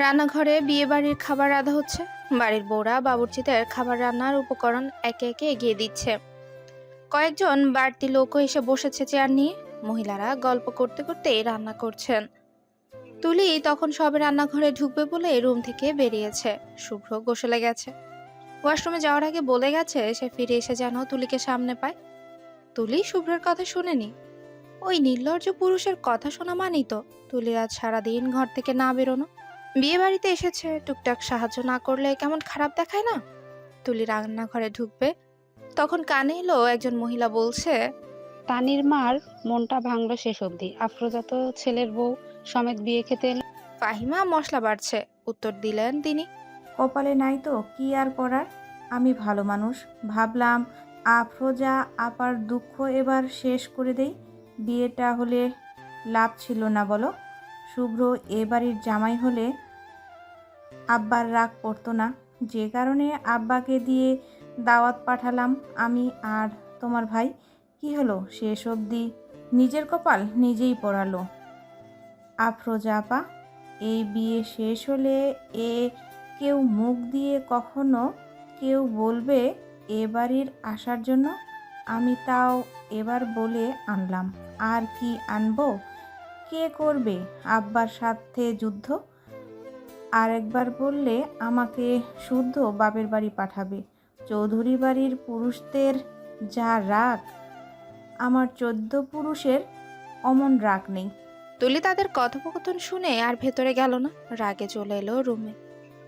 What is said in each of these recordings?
রান্নাঘরে বিয়ে বাড়ির খাবার রাধা হচ্ছে, বাড়ির বউরা বাবুর্চিদের খাবার রান্নার উপকরণ একে একে এগিয়ে দিচ্ছে। কয়েকজন বাড়তি লোকও এসে বসেছে চেয়ার নিয়ে। মহিলারা গল্প করতে করতে রান্না করছেন। তুলি তখন সবে রান্নাঘরে ঢুকবে বলে রুম থেকে বেরিয়েছে। শুভ্র গোসলে গেছে। ওয়াশরুমে যাওয়ার আগে বলে গেছে, সে ফিরে এসে যেন তুলিকে সামনে পায়। তুলি শুভ্রের কথা শুনেনি। ওই নির্লজ্জ পুরুষের কথা শোনা মানেই তো তুলির আজ সারাদিন ঘর থেকে না বেরোনো। বিয়ে বাড়িতে এসেছে টুকটাক সাহায্য না করলে কেমন খারাপ দেখায় না? তুলি রান্নাঘরে ঢুকবে। তখন কানে এলো একজন মহিলা বলছে তানির মার মনটা ভাঙলো শেষ অবধি। আফরোজা তো ছেলের বউ সমেত বিয়ে খেতে এলো। ফাহিমা মশলা বাড়ছে উত্তর দিলেন তিনি। কপালে নাই তো কি আর করার? আমি ভালো মানুষ। ভাবলাম আফরোজা আপার দুঃখ এবার শেষ করে দেই। বিয়েটা হলে লাভ ছিল না বলো? শুভ্র এ বাড়ির জামাই হলে আব্বার রাগ পড়তো না। যে কারণে আব্বাকে দিয়ে দাওয়াত পাঠালাম আমি আর তোমার ভাই। কি হলো? শেষ অবধি নিজের কপাল নিজেই পড়ালো। আফরোজা আপা, এই বিয়ে শেষ হলে এ কেউ মুখ দিয়ে কখনো কেউ বলবে এ বাড়ির আসার জন্য? আমি তাও এবার বলে আনলাম। আর কি আনব? কে করবে আব্বার সাথে যুদ্ধ? আর একবার বললে আমাকে শুদ্ধ বাপের বাড়ি পাঠাবে। চৌধুরী বাড়ির পুরুষদের যা রাগ, আমার চোদ্দ পুরুষের অমন রাগ নেই। তুলি তাদের কথোপকথন শুনে আর ভেতরে গেল না, রাগে চলে এলো রুমে।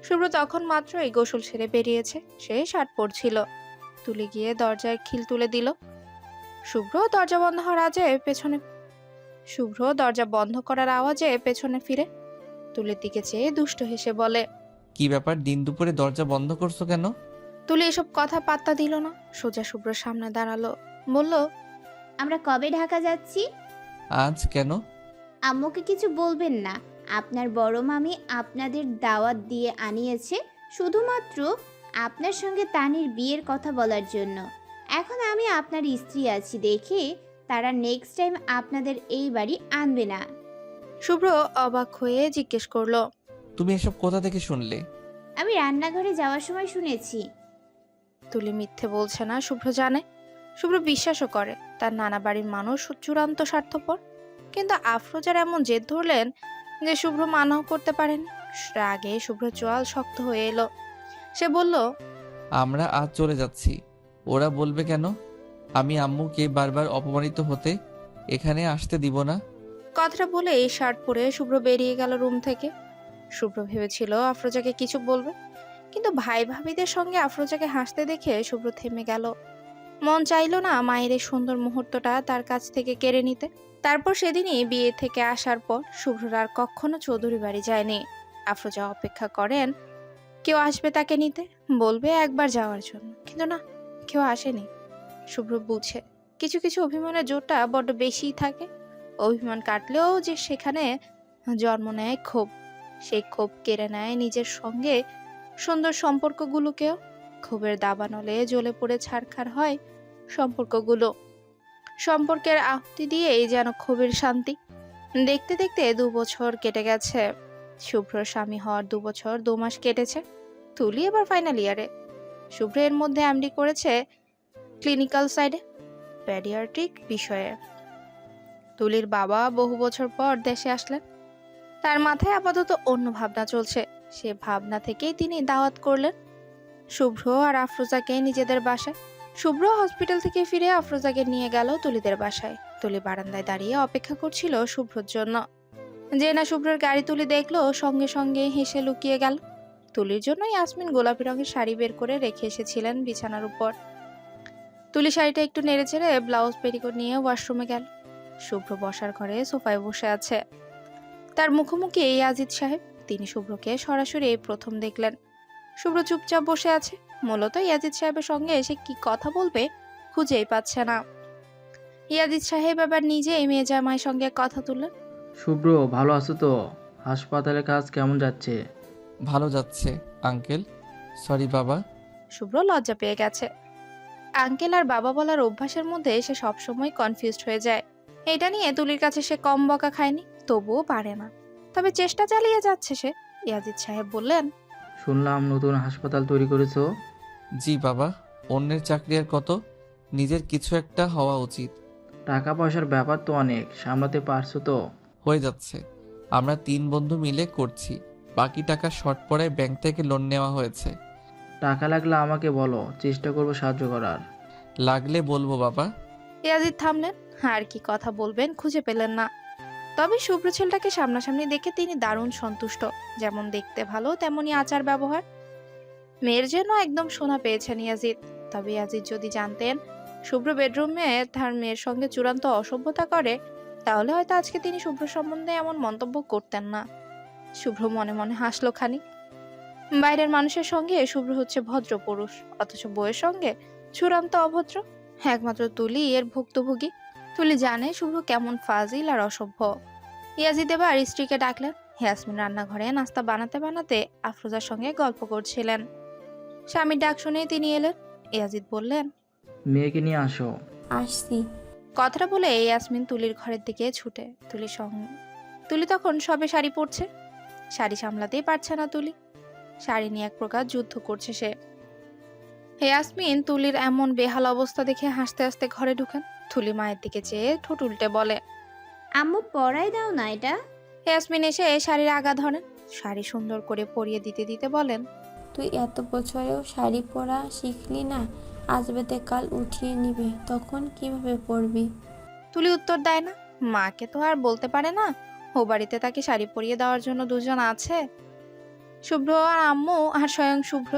শুভ্র তখন মাত্রই গোসল ছেড়ে বেরিয়েছে, সে শার্ট পরছিল। তুলে গিয়ে দরজায় খিল তুলে দিল। শুভ্র দরজা বন্ধ হওয়ার আজে পেছনে শুভ্র দরজা বন্ধ করার আওয়াজে পেছনে ফিরে তুলির দিকে চেয়ে দুষ্ট হেসে বলে কি ব্যাপার দিন দুপুরে দরজা বন্ধ করছ কেন? তুলি এসব কথা পাত্তা দিল না। সোজা শুভ্রর সামনে দাঁড়াল বলল আমরা কবে ঢাকা যাচ্ছি? আজ কেন? আম্মুকে কিছু বলবেন না। আপনার বড় মামি আপনাদের দাওয়াত দিয়ে আনিয়েছে শুধুমাত্র আপনার সঙ্গে তানির বিয়ের কথা বলার জন্য। এখন আমি আপনার স্ত্রী আছি দেখে তারা নেক্সট টাইম আপনাদের এই বাড়ি আনবে না। শুভ্র অবাক হয়ে জিজ্ঞেস করল তুমি এসব কোথা থেকে শুনলে? আমি রান্নাঘরে যাওয়ার সময় শুনেছি। তুলি মিথ্যে বলছে না শুভ্র জানে। শুভ্র বিশ্বাসও করে তার নানা বাড়ির মানুষ চূড়ান্ত স্বার্থপর। কিন্তু আফরোজার এমন জেদ ধরলেন যে শুভ্র মানাও করতে পারেন। রাগে শুভ্র চোয়াল শক্ত হয়ে এলো। সে বলল আমরা আজ চলে যাচ্ছি। ওরা বলবে কেন? আমি আম্মুকে বারবার অপমানিত হতে এখানে আসতে দিব না। কথাটা বলে এই শার্ট পরে শুভ্র বেরিয়ে গেল রুম থেকে। শুভ্র ভেবেছিল আফরোজাকে কিছু বলবে, কিন্তু ভাই ভাবিদের সঙ্গে আফরোজাকে হাসতে দেখে শুভ্র থেমে গেল। মন চাইলো না মায়ের সুন্দর মুহূর্তটা তার কাছ থেকে কেড়ে নিতে। তারপর সেদিনই বিয়ে থেকে আসার পর শুভ্র আর কখনো চৌধুরী বাড়ি যায়নি। আফরোজা অপেক্ষা করেন, কেউ আসবে তাকে নিতে? বলবে একবার যাওয়ার জন্য। কিন্তু না, কেউ আসেনি। শুভ্র বুঝে। কিছু কিছু অভিমানের জোরটা বড্ড বেশিই থাকে। অভিমান কাটলেও যে সেখানে জন্ম নেয় ক্ষোভ। সেই ক্ষোভ কেড়ে নেয় নিজের সঙ্গে সুন্দর সম্পর্কগুলোকেও। ক্ষোভের দাবানলে জ্বলে পড়ে ছারখার হয় সম্পর্কগুলো। সম্পর্কের আহুতি দিয়েই যেন ক্ষোভের শান্তি। দেখতে দেখতে দু বছর কেটে গেছে। শুভ্র স্বামী হওয়ার দু বছর দু মাস কেটেছে। তুলি এবার ফাইনাল ইয়ারে শুভ্র এর মধ্যে এমডি করেছে ক্লিনিক্যাল সাইডে প্যাডিয়াট্রিক বিষয়ে। তুলির বাবা বহু বছর পর দেশে আসলেন। তার মাথায় আপাতত অন্য ভাবনা চলছে। সে ভাবনা থেকেই তিনি দাওয়াত করলেন। শুভ্র আর আফরোজাকে নিজেদের বাসায়। শুভ্র হসপিটাল থেকে ফিরে আফরোজাকে নিয়ে গেল তুলিদের বাসায়। তুলি বারান্দায় দাঁড়িয়ে অপেক্ষা করছিল শুভ্রর জন্য। যে না শুভ্রর গাড়ি তুলি দেখল, সঙ্গে সঙ্গে হেসে লুকিয়ে গেল। তুলির জন্য ইয়াসমিন গোলাপি রঙের শাড়ি বের করে রেখে এসেছিলেন বিছানার উপর। তুলি শাড়িটা একটু নেড়ে চেড়ে ব্লাউজ পেরিকোট নিয়ে ওয়াশরুমে গেল। শুভ্র বসার ঘরে সোফায় বসে আছে। তার মুখোমুখি এই আজিদ সাহেব। তিনি শুভ্রকে সরাসরি এই প্রথম দেখলেন। শুভ্র চুপচাপ বসে আছে। মূলত ইয়াজিদ সাহেবের সঙ্গে এসে কি কথা বলবে খুঁজেই পাচ্ছে না। ইয়াজিদ সাহেব আবার নিজেই মেয়ে জামাইয়ের সঙ্গে কথা তুললেন। শুভ্র ভালো আছো তো? হাসপাতালের কাজ কেমন যাচ্ছে? ভালো যাচ্ছে আঙ্কেল। সরি বাবা। শুভ্র লজ্জা পেয়ে গেছে। আঙ্কেল আর বাবা বলার অভ্যাসের মধ্যে সে সবসময় কনফিউজড হয়ে যায়। এটা নিয়ে তুলির কাছে সে কম বকা খায়নি তবুও পারে না। তবে চেষ্টা চালিয়ে যাচ্ছে সে ইয়াজিদ সাহেব বললেন শুনলাম নতুন হাসপাতাল তৈরি করেছ। জি বাবা অন্যের চাকরি আর কত? নিজের কিছু একটা হওয়া উচিত। টাকা পয়সার ব্যাপার তো অনেক সামলাতে পারছ তো? হয়ে যাচ্ছে। আমরা তিন বন্ধু মিলে করছি বাকি টাকা শর্ট পড়ে ব্যাংক থেকে লোন নেওয়া হয়েছে। টাকা লাগলে আমাকে বলো চেষ্টা করব সাহায্য করার। লাগলে বলব বাবা। ইয়াজিদ থামলেন আর কি কথা বলবেন খুঁজে পেলেন না। তবে শুভ্র ছেলেটাকে সামনাসামনি দেখে তিনি দারুণ সন্তুষ্ট যেমন দেখতে ভালো তেমনই আচার ব্যবহার। মেয়ের যেন একদম সোনা পেয়েছেন ইয়াজিদ। তবে ইয়াজিদ যদি জানতেন শুভ্র বেডরুমে তার মেয়ের সঙ্গে চূড়ান্ত অসভ্যতা করে তাহলে হয়তো আজকে তিনি শুভ্র সম্বন্ধে এমন মন্তব্য করতেন না। শুভ্র মনে মনে হাসলো খানি বাইরের মানুষের সঙ্গে শুভ্র হচ্ছে ভদ্র পুরুষ অথচ বউয়ের সঙ্গে চূড়ান্ত অভদ্র। একমাত্র তুলি এর ভুক্তভোগী। তুলি জানে শুভ্র কেমন ফাজিল আর অসভ্য। ইয়াজিদ এবার স্ত্রীকে ডাকলেন। ইয়াসমিন রান্নাঘরে নাস্তা বানাতে বানাতে আফরোজার সঙ্গে গল্প করছিলেন। স্বামীর ডাক শুনেই তিনি এলেন। ইয়াজিদ বললেন মেয়েকে নিয়ে আসো। আসছি। কথাটা বলে ইয়াসমিন তুলির ঘরের দিকে ছুটে। তুলির সঙ্গে তুলি তখন সবে শাড়ি পরছে। শাড়ি সামলাতেই পারছে না তুলি। শাড়ি নিয়ে এক প্রকার যুদ্ধ করছে সে। ইয়াসমিন তুলির এমন বেহাল অবস্থা দেখে হাসতে হাসতে ঘরে ঢুকেন। থুলি মায়ের দিকে চেয়ে ঠোঁট উল্টে বলে আম্মু পরাই দাও না এটা। ইয়াসমিন এসে শাড়ির আগা ধরেন। শাড়ি সুন্দর করে পরিয়ে দিতে দিতে বলেন তুই এত বছরেও শাড়ি পরা শিখলি না আজ বেতে কাল উঠিয়ে নিবে তখন কীভাবে পরবি? তুলি উত্তর দেয় না মাকে তো আর বলতে পারে না। ও বাড়িতে তাকে শাড়ি পরিয়ে দেওয়ার জন্য দুজন আছে। শুভ্র আর আম্মু আর স্বয়ং শুভ্র।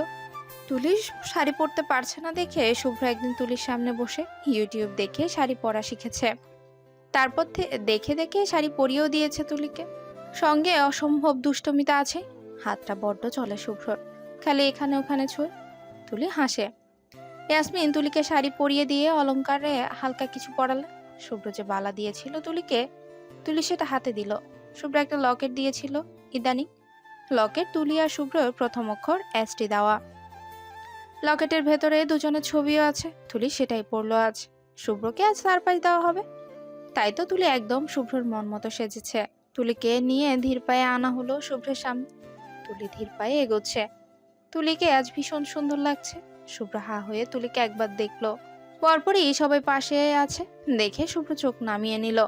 তুলি শাড়ি পরতে পারছে না দেখে শুভ্র একদিন তুলির সামনে বসে ইউটিউব দেখে শাড়ি পরা শিখেছে। তারপর দেখে দেখে শাড়ি পরিয়েও দিয়েছে তুলিকে। সঙ্গে অসম্ভব দুষ্টমিতা আছে। হাতটা বড্ড চলে শুভ্রর খালি এখানে ওখানে ছুঁয়ে তুলি হাসে। ইয়াসমিন তুলিকে শাড়ি পরিয়ে দিয়ে অলঙ্কারে হালকা কিছু পরালে। শুভ্র যে বালা দিয়েছিল তুলিকে, তুলি সেটা হাতে দিল। শুভ্র একটা লকেট দিয়েছিল, ইদানিং লকেট তুলিয়া শুভ্রর প্রথম অক্ষর এসটি দেওয়া। লকেটের ভেতরে দুজনের ছবিও আছে, তুলি সেটাই পড়ল আজ। শুভ্রকে আজ সারপ্রাইজ দেওয়া হবে। তাই তো তুলি একদম শুভ্রর মন মতো সেজেছে। তুলিকে নিয়ে ধীর পায়ে আনা হলো শুভ্রের সামনে। তুলি ধীর পায়ে এগোচ্ছে। তুলিকে আজ ভীষণ সুন্দর লাগছে। শুভ্র হা হয়ে তুলিকে একবার দেখল। পরপরই সবাই পাশে আছে। দেখে শুভ্র চোখ নামিয়ে নিল।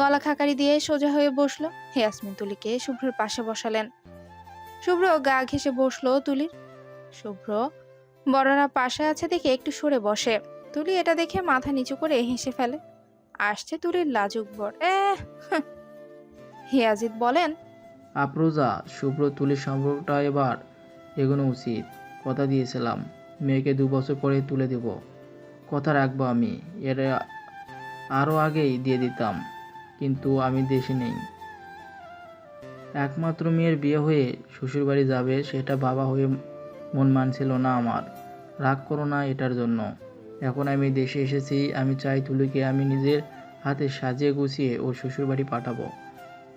গলা খাকারি দিয়ে সোজা হয়ে বসল। ইয়াসমিন, তুলিকে শুভ্রের পাশে বসালেন। শুভ্র গা ঘেসে বসল তুলির। শুভ্র, বড়রা পাশে আছে দেখে একটু সরে বসে। তুলি এটা দেখে মাথা নিচু করে হেসে ফেলে। আসছে তুলির লাজুক বর। হিয়াজিদ বলেন। আফরোজা, শুভ্র তুলির সম্পর্কটা এবার এগোনো উচিত। কথা দিয়েছিলাম, মেয়েকে দু বছর পরে তুলে দেব। কথা রাখব আমি, এর আরও আগেই দিয়ে দিতাম। কিন্তু আমি দেশে নেই। একমাত্র মেয়ের বিয়ে হয়ে শ্বশুরবাড়ি যাবে সেটা বাবা হয়ে মন মানছিল না আমার। রাগ করো না এটার জন্য। এখন আমি দেশে এসেছি আমি চাই তুলিকে আমি নিজের হাতে সাজিয়ে গুছিয়ে ওর শ্বশুরবাড়ি পাঠাবো।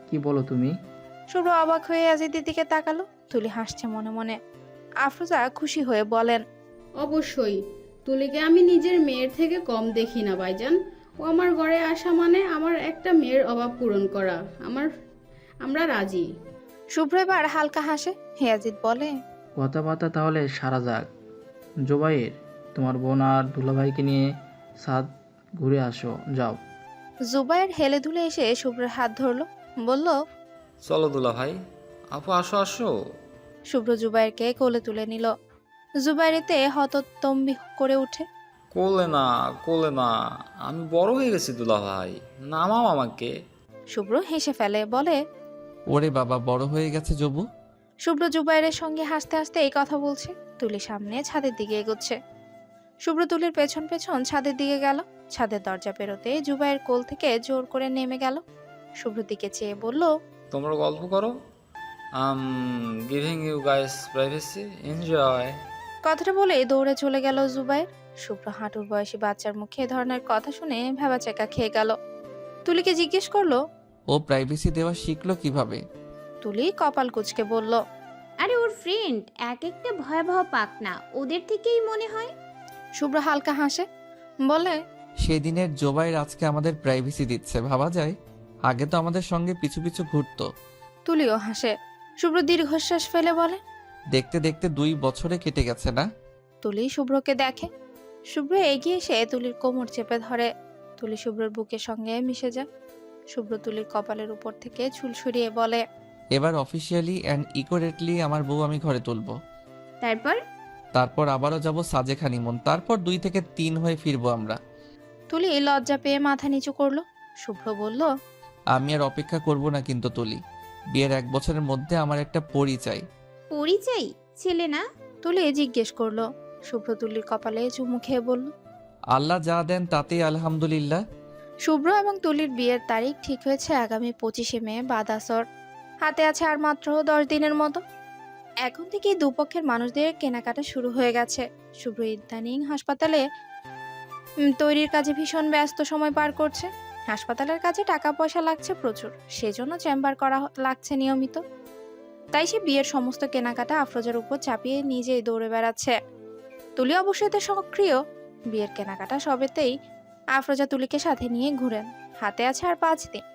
কি বলো তুমি? শুভ্র অবাক হয়ে আজিদের দিকে তাকালো। তুলি হাসছে মনে মনে। আফরোজা খুশি হয়ে বলেন অবশ্যই তুলিকে আমি নিজের মেয়ের থেকে কম দেখি না ভাইজান। ও আমার ঘরে আসা মানে আমার একটা মেয়ের অভাব পূরণ করা। আমার আমরা রাজি। শুভ্র এবার হালকা হাসে। হেয়াজিদ বলে কথা কথাবার্তা তাহলে সারা যাক। জোবাইর তোমার বোন আর দুলাভাইকে নিয়ে সাদ ঘুরে আসো যাও। জুবাইর হেলে দুলে এসে শুভ্রের হাত ধরলো। বলল চলো দুলা ভাই আপু আসো আসো। শুভ্র জুবাইরকে কোলে তুলে নিল। জুবাইরেতে হততম্বি করে উঠে কোলে না কোলে না আমি বড় হয়ে গেছি দুলা ভাই নামাও আমাকে। শুভ্র হেসে ফেলে বলে ওরে বাবা বড় হয়ে গেছে জবু শুভ্র জুবাইরের সঙ্গে হাসতে হাসতে এই কথা বলছে। তুলি সামনে ছাদের দিকে এগোচ্ছে। শুভ্র তুলির পেছন পেছন ছাদের দিকে গেল। ছাদের দরজা পেরোতে জুবাইয়ের কোল থেকে জোর করে নেমে গেল। শুভ্র দিকে চেয়ে বলল তোমরা গল্প করো। I'm giving you guys privacy enjoy কথাটা বলে দৌড়ে চলে গেল জুবাইর। শুভ্র হাঁটুর বয়সী বাচ্চার মুখে এ ধরনের কথা শুনে ভেবাচেকা খেয়ে গেল। তুলিকে জিজ্ঞেস করল ও প্রাইভেসি দেওয়া শিখলো কীভাবে? তুলি কপাল কুচকে বলল আরে ওর ফ্রেন্ড এক একটা ভয়াবহ পাকনা ওদের থেকেই মনে হয়। শুভ্র হালকা হাসে বলে সেদিনের জোবাইর আজকে আমাদের প্রাইভেসি দিচ্ছে ভাবা যায়? আগে তো আমাদের সঙ্গে পিছু পিছু ঘুরতো। তুলিও হাসে শুভ্র দীর্ঘশ্বাস ফেলে বলে দেখতে দেখতে দুই বছরে কেটে গেছে না? তুলি শুভ্রকে দেখে শুভ্র এগিয়ে এসে তুলির কোমর চেপে ধরে। তুলি শুভ্রর বুকের সঙ্গে মিশে যায়। শুভ্র তুলির কপালের উপর থেকে চুল সরিয়ে বলে এবার অফিসিয়ালি অ্যান্ড ইকোরেটলি আমার বউ আমি ঘরে তুলবো। তারপর? তারপর আবারও যাব সাজে খানিমন তারপর দুই থেকে তিন হয়ে ফিরবো আমরা। তুলি লজ্জা পেয়ে মাথা নিচু করল। শুভ্র বলল আমি আর অপেক্ষা করব না কিন্তু তুলি। বিয়ের এক বছরের মধ্যে আমার একটা পরিচয়। পরিচয়? ছেলে না? তুলি জিজ্ঞেস করল শুভ্র তুলির কপালে চুমু খেয়ে বলল আল্লাহ যা দেন তাতেই আলহামদুলিল্লাহ। শুভ্র এবং তুলির বিয়ের তারিখ ঠিক হয়েছে আগামী পঁচিশে মে বাদাসর। হাতে আছে আর মাত্র দশ দিনের মতো। এখন থেকেই দুপক্ষের মানুষদের কেনাকাটা শুরু হয়ে গেছে। শুভ্র ইদানিং হাসপাতালে তৈরির কাজে ভীষণ ব্যস্ত সময় পার করছে। হাসপাতালের কাজে টাকা পয়সা লাগছে প্রচুর সেজন্য চেম্বার করা লাগছে নিয়মিত। তাই সে বিয়ের সমস্ত কেনাকাটা আফরোজার উপর চাপিয়ে নিজেই দৌড়ে বেড়াচ্ছে। তুলি অবশ্যই সক্রিয়। বিয়ের কেনাকাটা সবেতেই আফরোজা তুলিকে সাথে নিয়ে ঘুরেন। হাতে আছে আর পাঁচ দিন।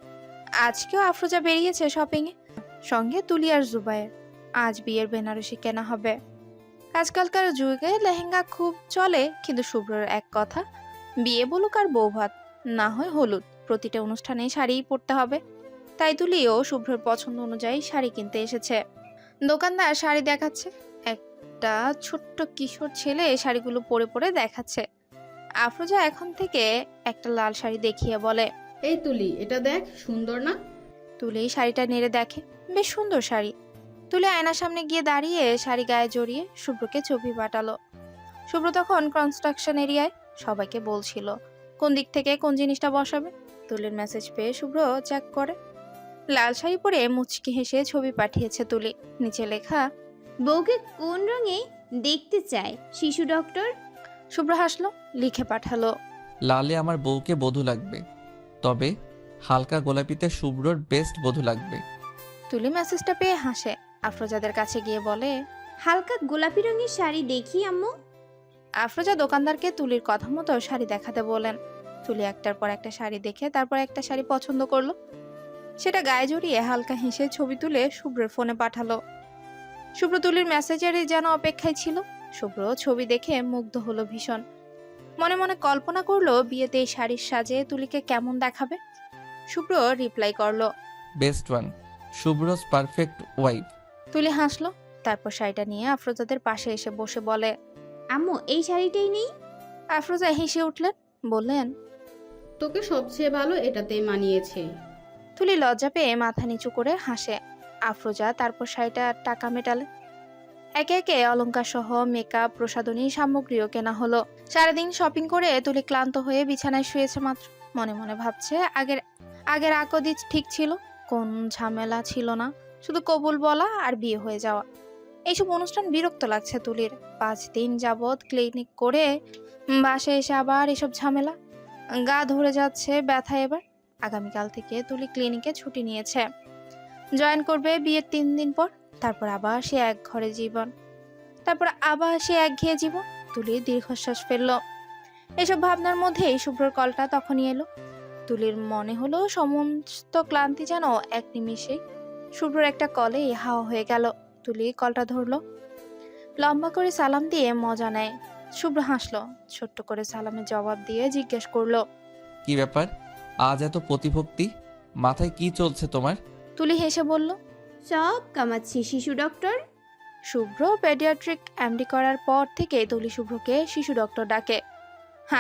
আজকেও আফরোজা বেরিয়েছে শপিংয়ে সঙ্গে তুলি আর জুবাইয়ের। আজ বিয়ের বেনারসি কেনা হবে। আজকালকার যুগে লেহেঙ্গা খুব চলে, কিন্তু শুভ্রর এক কথা, বিয়ে বলুক আর বৌভাত না হয় হলুদ। প্রতিটা অনুষ্ঠানে শাড়িই পরতে হবে। তাই তুলিও শুভ্রর পছন্দ অনুযায়ী শাড়ি কিনতে এসেছে। দোকানদার শাড়ি দেখাচ্ছে। একটা ছোট্ট কিশোর ছেলে এই শাড়িগুলো পরে পরে দেখাচ্ছে। আফরোজা এখন থেকে একটা লাল শাড়ি দেখিয়ে বলে এই তুলি এটা দেখ সুন্দর না? তুলি শাড়িটা নেড়ে দেখে বেশ সুন্দর শাড়ি। তুলে আয়নার সামনে গিয়ে দাঁড়িয়ে শাড়ি গায়ে জড়িয়ে শুভ্রকে ছবি পাঠালো। শুভ্র তখন কনস্ট্রাকশন এরিয়ায় সবাইকে বলছিল কোন দিক থেকে কোন জিনিসটা বসাবে? তুলির মেসেজ পেয়ে শুভ্র চেক করে। লাল শাড়ি পরে মুচকি হেসে ছবি পাঠিয়েছে তুলি। নিচে লেখা বউকে কোন রঙে দেখতে চায়? শিশু ডক্টর? শুভ্র হাসলো লিখে পাঠালো। লালে আমার বউকে বধূ লাগবে। তবে হালকা গোলাপিতে শুভ্রর বেস্ট বধূ লাগবে। তুলি মেসেজটা পেয়ে হাসে। আফরোজাদের কাছে গিয়ে বলে হালকা গোলাপি রঙের শাড়ি দেখি আম্মু। আফরোজা দোকানদারকে তুলির কথা মতো শাড়ি দেখাতে বলেন। তুলি একটার পর একটা শাড়ি দেখে তারপর একটা শাড়ি পছন্দ করল। সেটা গায়ে জড়িয়ে হালকা হেসে ছবি তুলে শুভ্রের ফোনে পাঠালো। শুভ্র তুলির মেসেজেরই যেন অপেক্ষায় ছিল। শুভ্র ছবি দেখে মুগ্ধ হলো ভীষণ। মনে মনে কল্পনা করল বিয়েতে এই শাড়ির সাজে তুলিকে কেমন দেখাবে। শুভ্র রিপ্লাই করল best one Shubhro's perfect wife Tuli হাসলো তারপর শাড়িটা নিয়ে আফরোজাদের পাশে এসে বসে বলে আম্মু এই শাড়িটাই নেই? আফরোজা হেসে উঠলেন বললেন তোকে সবচেয়ে ভালো এটাতেই মানিয়েছে। তুলি লজ্জা পেয়ে মাথা নিচু করে হাসে। আফরোজা, তারপর শাড়িটা টাকা মেটালে। একে একে অলংকার সহ মেকআপ প্রসাধনী, সামগ্রীও কেনা হলো। সারাদিন শপিং করে তুলি ক্লান্ত হয়ে বিছানায় শুয়েছে মাত্র। মনে মনে ভাবছে, আগের আগের আকদি ঠিক ছিল। কোন ঝামেলা ছিল না। শুধু কবুল বলা আর বিয়ে হয়ে যাওয়া। এইসব অনুষ্ঠান বিরক্ত লাগছে তুলির। পাঁচ দিন যাবৎ ক্লিনিক করে বাসে এসে আবার এসব ঝামেলা। গা ধরে যাচ্ছে ব্যথা এবার। আগামীকাল থেকে তুলি ক্লিনিকে ছুটি নিয়েছে। জয়েন করবে বিয়ের তিন দিন পর, তারপর আবার সে এক ঘরে জীবন। তারপর আবার সে একঘেয়ে জীবন তুলি দীর্ঘশ্বাস ফেলল। এসব ভাবনার মধ্যেই শুভ্রর কলটা তখনই এলো। তুলির মনে হলো সমস্ত ক্লান্তি যেন এক নিমিষে শুভ্রর একটা কলে হাওয়া হয়ে গেল। তুলি কলটা ধরলো। লম্বা করে সালাম দিয়ে মজা নেয়। শুভ্র হাসলো, ছোট্ট করে সালামের জবাব দিয়ে জিজ্ঞেস করল, কি ব্যাপার? আজ এত প্রতিভক্তি? মাথায় কি চলছে তোমার? তুলি হেসে বলল সব কামাচ্ছি শিশু ডক্টর। শুভ্র পেডিয়াট্রিক এমডি করার পর থেকে তুলি শুভ্রকে শিশু ডক্টর ডাকে।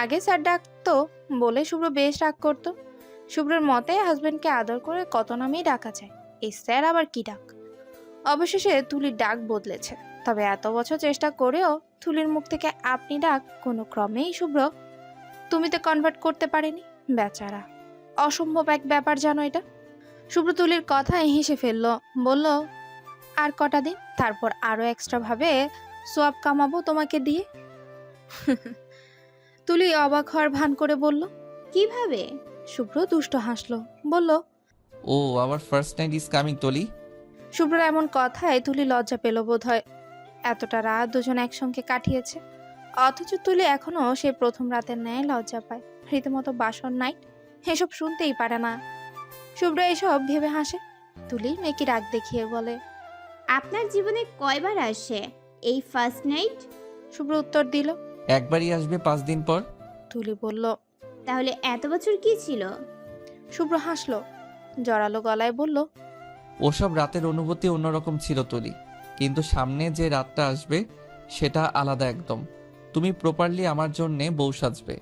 আগে স্যার ডাকতো বলে শুভ্র বেশ রাগ করতো। শুভ্রর মতে হাজবেন্ডকে আদর করে কত নামেই ডাকা যায় এই স্যার আবার কি ডাক? অবশেষে তুলির ডাক বদলেছে। তবে এত বছর চেষ্টা করেও তুলির মুখ থেকে আপনি ডাক কোনো ক্রমেই শুভ্র তুমিতে কনভার্ট করতে পারেনি। বেচারা অসম্ভব এক ব্যাপার জানো এটা। শুভ্র তুলির কথায় হেসে ফেলল বলল আর কটা দিন? তারপর আরও এক্সট্রা ভাবে সোয়াব কামাবো তোমাকে দিয়ে? তুলি অবাক হওয়ার ভান করে বলল কীভাবে? শুভ্র দুষ্ট হাসলো বলল ও our first night is coming Tuli. Shubhro এমন কথায় তুলি লজ্জা পেল বোধ হয় এতটা রাত দুজন একসঙ্গে কাটিয়েছে। অথচ তুলি এখনও সে প্রথম রাতের ন্যায় লজ্জা পায়। রীতিমতো বাসন নাইট এসব শুনতেই পারে না। শুভ্র এসব ভেবে হাসে। তুলি মেয়েকে রাগ দেখিয়ে বলে আপনার জীবনে কয়বার আসে? এই ফার্স্ট নাইট শুভ্র উত্তর দিল একবারই আসবে পাঁচ দিন পর। তুলি বলল তাহলে এত বছর কি ছিল? শুভ্র হাসলো জড়ালো গলায় বলল ওসব রাতের অনুভূতি অন্যরকম ছিল তুলি কিন্তু সামনে যে রাতটা আসবে সেটা আলাদা একদম। তুমি প্রপারলি আমার জন্যে বউ সাজবে।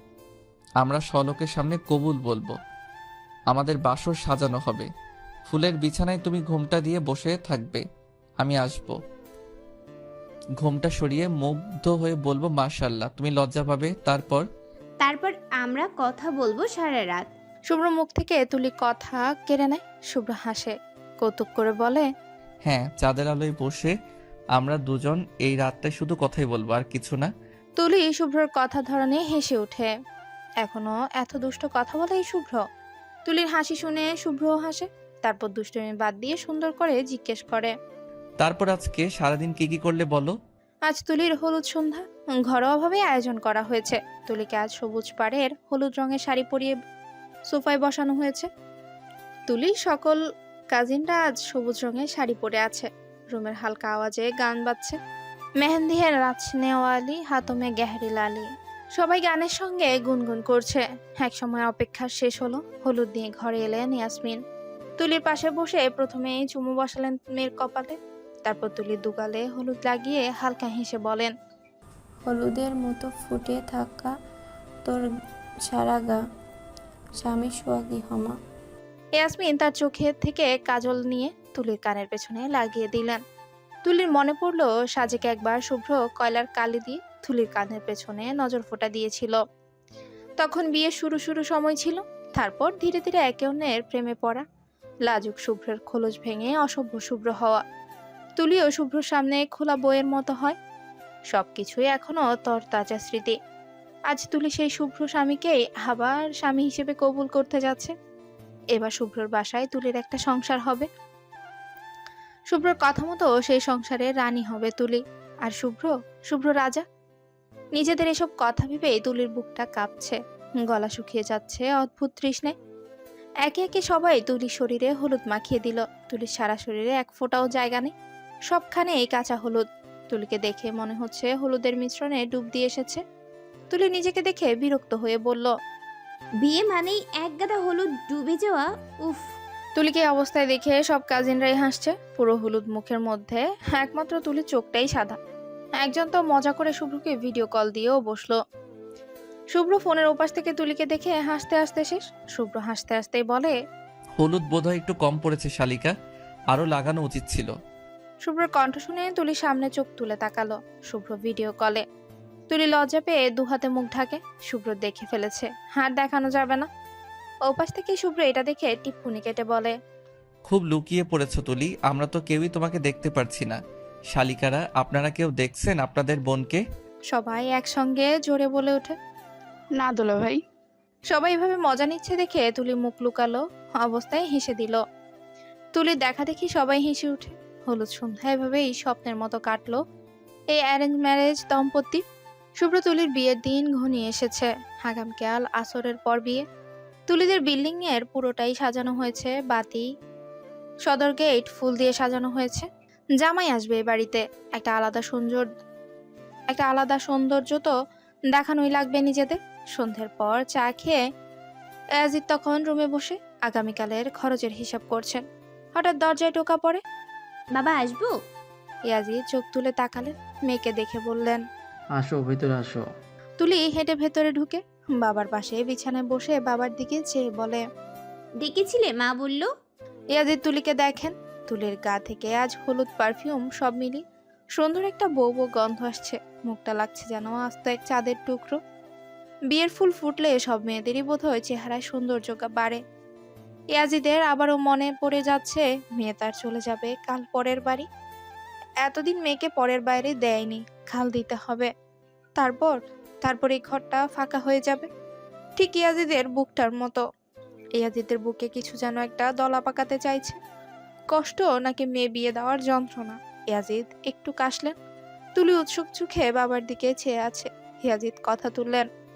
আমরা সলোকের সামনে কবুল বলব। আমাদের বাসর সাজানো হবে। ফুলের বিছানায় তুমি ঘোমটা দিয়ে বসে থাকবে। আমি আসব। ঘোমটা সরিয়ে মুগ্ধ হয়ে বলব মাশাল্লাহ তুমি লজ্জা পাবে। তারপর? তারপর আমরা কথা বলব সারা রাত। শুভ্র মুখ থেকে তুলি কথা কেড়ে নেয়। শুভ্র হাসে কৌতুক করে বলে হ্যাঁ চাঁদের আলোয় বসে আমরা দুজন এই রাতটায় শুধু কথাই বলব আর কিছু না। তুলি শুভ্রর কথা ধরনে হেসে ওঠে। এখনও এত দুষ্ট কথা বলে এই শুভ্র? তুলির হাসি শুনে শুভ্র হাসে তারপর দুষ্টমি বাদ দিয়ে সুন্দর করে জিজ্ঞেস করে। তারপর আজকে সারাদিন কি কি করলে বলো? আজ তুলির হলুদ সন্ধ্যা ঘরোয়াভাবে আয়োজন করা হয়েছে। তুলিকে আজ সবুজ পাড়ের হলুদ রঙের শাড়ি পরিয়ে সোফায় বসানো হয়েছে। তুলির সকল কাজিনরা আজ সবুজ রঙের শাড়ি পরে আছে। রুমের হালকা আওয়াজে গান বাজছে। মেহেন্দি হে রাচনে ওয়ালি হাতমে গেহরি লালি। সবাই গানের সঙ্গে গুনগুন করছে। একসময় অপেক্ষা শেষ হলো। হলুদ দিয়ে ঘরে এলেন ইয়াসমিন। তুলির পাশে বসে প্রথমেই চুমু বসালেন মেয়ের কপালে। তারপর তুলির দুগালে হলুদ লাগিয়ে হালকা হেসে বলেন হলুদের মতো ফুটে থাকা তোর সারা গা স্বামী সোয়াগী হমা। ইয়াসমিন তার চোখের থেকে কাজল নিয়ে তুলির কানের পেছনে লাগিয়ে দিলেন। তুলির মনে পড়ল সাজেকে একবার শুভ্র কয়লার কালি দিয়ে তুলির কাঁধের পেছনে নজর ফোটা দিয়েছিল। তখন বিয়ে শুরু শুরু সময় ছিল, তারপর ধীরে ধীরে একে অন্যের প্রেমে পড়া। লাজুক শুভ্রের খোলস ভেঙে অসভ্য শুভ্র হওয়া। তুলিও শুভ্রর সামনে খোলা বইয়ের মতো হয়। সবকিছুই এখনও তরতাজা স্মৃতি। আজ তুলি সেই শুভ্র স্বামীকেই আবার স্বামী হিসেবে কবুল করতে যাচ্ছে। এবার শুভ্রর বাসায় তুলির একটা সংসার হবে। শুভ্রর কথা মতো সেই সংসারে রানী হবে তুলি। আর শুভ্র শুভ্র রাজা নিজেদের এসব কথা ভেবে তুলির বুকটা কাঁপছে। গলা শুকিয়ে যাচ্ছে অদ্ভুত তৃষ্ণে। একে একে সবাই তুলির শরীরে হলুদ মাখিয়ে দিল। তুলির সারা শরীরে এক ফোঁটাও জায়গা নেই। সবখানে এই কাঁচা হলুদ। তুলিকে দেখে মনে হচ্ছে হলুদের মিশ্রণে ডুব দিয়ে এসেছে। তুলি নিজেকে দেখে বিরক্ত হয়ে বলল বিয়ে মানেই এক গাদা হলুদ ডুবে যাওয়া? উফ! তুলিকে এই অবস্থায় দেখে সব কাজিনরাই হাসছে। পুরো হলুদ মুখের মধ্যে একমাত্র তুলির চোখটাই সাদা। একজন তো মজা করে শুভ্রকে ভিডিও কল দিয়েও বসল। শুভ্র ফোনের ওপাশ থেকে তুলিকে দেখে হাসতে হাসতে শেষ। শুভ্র হাসতে হাসতেই বলে হলুদ বোধহয় একটু কম পড়েছে শালিকা আরও লাগানো উচিত ছিল। শুভ্রর কণ্ঠ শুনে তুলি সামনে চোখ তুলে তাকালো। শুভ্র ভিডিও কলে তুলি লজ্জা পেয়ে দু হাতে মুখ ঢাকে শুভ্র দেখে ফেলেছে হাত দেখানো যাবে না। ওপাশ থেকে শুভ্র এটা দেখে টিপ্পুনি কেটে বলে খুব লুকিয়ে পড়েছ তুলি আমরা তো কেউই তোমাকে দেখতে পারছি না। শালিকারা আপনারা কেউ দেখছেন আপনাদের বোনকে? সবাই একসঙ্গে জোরে বলে ওঠে। না দোলা ভাই। সবাই এভাবে মজা নিচ্ছে দেখে তুলি মুখ লুকালো অবস্থায় হেসে দিল। তুলির দেখা দেখি সবাই হেসে উঠে। হলুদ সন্ধ্যা এভাবেই স্বপ্নের মতো কাটলো। এই অ্যারেঞ্জ ম্যারেজ দম্পতি। শুভ্র তুলির বিয়ের দিন ঘনিয়ে এসেছে। আগামকাল আসরের পর বিয়ে। তুলিদের বিল্ডিং এর পুরোটাই সাজানো হয়েছে বাতি সদর গেট ফুল দিয়ে সাজানো হয়েছে। জামাই আসবে এ বাড়িতে। একটা আলাদা সৌন্দর্য একটা আলাদা সৌন্দর্য তো দেখানোই লাগবে নিজেদের। সন্ধ্যের পর চা খেয়ে অ্যাজিদ তখন রুমে বসে আগামীকালের খরচের হিসাব করছেন। হঠাৎ দরজায় টোকা পড়ে। বাবা আসব? ইয়াজিদ চোখ তুলে তাকালেন মেয়েকে দেখে বললেন আসো ভেতরে আসো। তুলি হেঁটে ভেতরে ঢুকে বাবার পাশে বিছানায় বসে বাবার দিকে চেয়ে বলে ডেকেছিলে? মা বলল। ইয়াজিদ তুলিকে দেখেন। তুলির গা থেকে আজ হলুদ পারফিউম সব মিলি। সুন্দর একটা বউ বউ গন্ধ আসছে, মুখটা লাগছে যেন আস্ত এক চাঁদের টুকরো। বিয়ের ফুল ফুটলে সব মেয়েদেরই বোধ হয় চেহারায় সৌন্দর্য বাড়ে। ইয়াজিদের আবারও মনে পড়ে যাচ্ছে, মেয়ে তার চলে যাবে কাল পরের বাড়ি। এতদিন মেয়েকে পরের বাইরে দেয়নি, খাল দিতে হবে। তারপর তারপর এই ঘরটা ফাঁকা হয়ে যাবে। ঠিক ইয়াজিদের বুকটার মতো। ইয়াজিদের বুকে কিছু যেন একটা দলা পাকাতে চাইছে। কষ্ট নাকি মেয়ে বিয়ে দেওয়ার যন্ত্রণা? ইয়াজিদ একটু কাশলেন। তুলি উৎসুক চোখে বাবার দিকে চেয়ে আছে। ইয়াজিদ কথা তুললেন